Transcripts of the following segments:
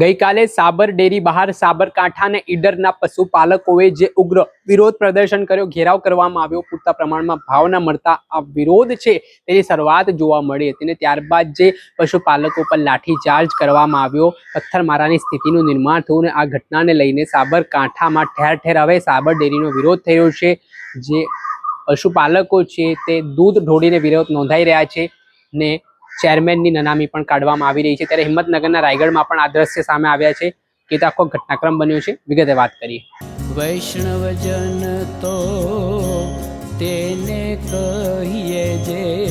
ગઈકાલે સાબર ડેરી બહાર સાબરકાંઠા અને ઈડરના પશુપાલકોએ જે ઉગ્ર વિરોધ પ્રદર્શન કર્યો, ઘેરાવ કરવામાં આવ્યો, પૂરતા પ્રમાણમાં ભાવ ન મળતા આ વિરોધ છે તેની શરૂઆત જોવા મળી હતી અને ત્યારબાદ જે પશુપાલકો પર લાઠીચાર્જ કરવામાં આવ્યો, પથ્થરમારાની સ્થિતિનું નિર્માણ થયું અને આ ઘટનાને લઈને સાબરકાંઠામાં ઠેર ઠેર હવે સાબર ડેરીનો વિરોધ થયો છે. જે પશુપાલકો છે તે દૂધ ઢોળીને વિરોધ નોંધાઈ રહ્યા છે ને ચેરમેનની નનામી પણ કાઢવામાં આવી રહી છે. ત્યારે હિંમતનગરના રાયગઢમાં પણ આ દ્રશ્ય સામે આવ્યા છે કે તે આખો ઘટનાક્રમ બન્યો છે. વિગતે વાત કરીએ. વૈષ્ણવજન તો તેને કહીએ જે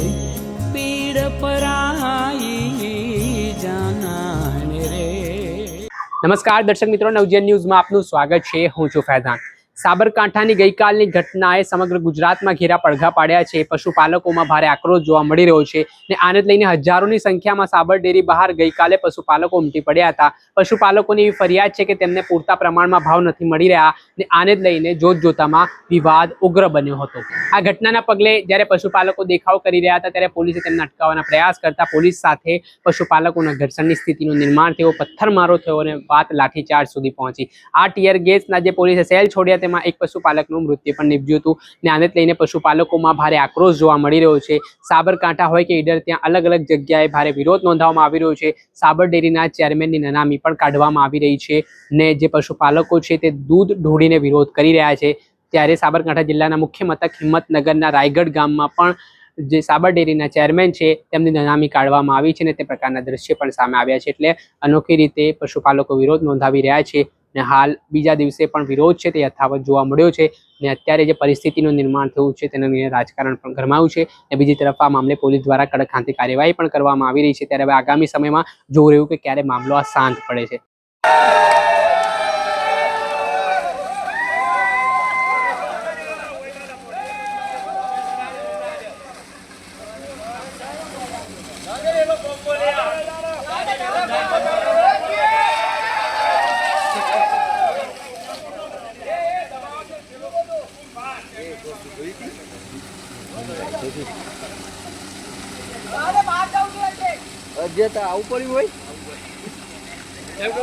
પીડ પરાઈ જાનાને રે. નમસ્કાર દર્શક મિત્રો નવજીવન ન્યૂઝમાં આપનું સ્વાગત છે. હું છું ફૈઝાન. સાબરકાંઠાની ગઈકાલની ઘટનાએ સમગ્ર ગુજરાતમાં ઘેરા પડઘા પાડ્યા છે. પશુપાલકોમાં ભારે આક્રોશ જોવા મળી રહ્યો છે ને આને લઈને હજારોની સંખ્યામાં સાબર ડેરી બહાર ગઈકાલે પશુપાલકો ઉમટી પડ્યા હતા. પશુપાલકોની એવી ફરિયાદ છે કે તેમને પૂરતા પ્રમાણમાં ભાવ નથી મળી રહ્યા ને આને જ લઈને જોતજોતામાં વિવાદ ઉગ્ર બન્યો હતો. આ ઘટનાના પગલે જ્યારે પશુપાલકો દેખાવ કરી રહ્યા હતા ત્યારે પોલીસે તેમને અટકાવવાના પ્રયાસ કરતા પોલીસ સાથે પશુપાલકોના ઘર્ષણની સ્થિતિનું નિર્માણ થયો, પથ્થરમારો થયો અને વાત લાઠીચાર્જ સુધી પહોંચી. આ ટીયર ગેસના જે પોલીસે સેલ છોડ્યા તેમાં એક પશુપાલકનું મૃત્યુ પણ નીપજ્યું હતું. ને આને લઈને પશુપાલકોમાં ભારે આક્રોશ જોવા મળી રહ્યો છે. સાબરકાંઠા હોય કે ઈડર, ત્યાં અલગ અલગ જગ્યાએ ભારે વિરોધ નોંધાવવામાં આવી રહ્યો છે. સાબર ડેરીના ચેરમેનની નનામી પણ કાઢવામાં આવી રહી છે ને જે પશુપાલકો છે તે દૂધ ઢોળીને વિરોધ કરી રહ્યા છે. ત્યારે સાબરકાંઠા જિલ્લાના મુખ્ય મથક હિંમતનગરના રાયગઢ ગામમાં પણ જે સાબર ડેરીના ચેરમેન છે તેમની નનામી કાઢવામાં આવી છે ને તે પ્રકારના દ્રશ્ય પણ સામે આવ્યા છે. એટલે અનોખી રીતે પશુપાલકો વિરોધ નોંધાવી રહ્યા છે. ને હાલ બીજા દિવસે પણ વિરોધ છે તે યથાવત જોવા મળ્યો છે ને અત્યારે જે પરિસ્થિતિનું નિર્માણ થયું છે તેના લઈને રાજકારણ પણ ગરમાયું છે અને બીજી તરફ આ મામલે પોલીસ દ્વારા કડક ખાંતી કાર્યવાહી પણ કરવામાં આવી રહી છે. ત્યારે હવે આગામી સમયમાં જોવું રહ્યું કે ક્યારે મામલો આ શાંત પડે છે. અજેતા આવું પડ્યું હોય. Thank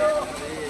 પડે.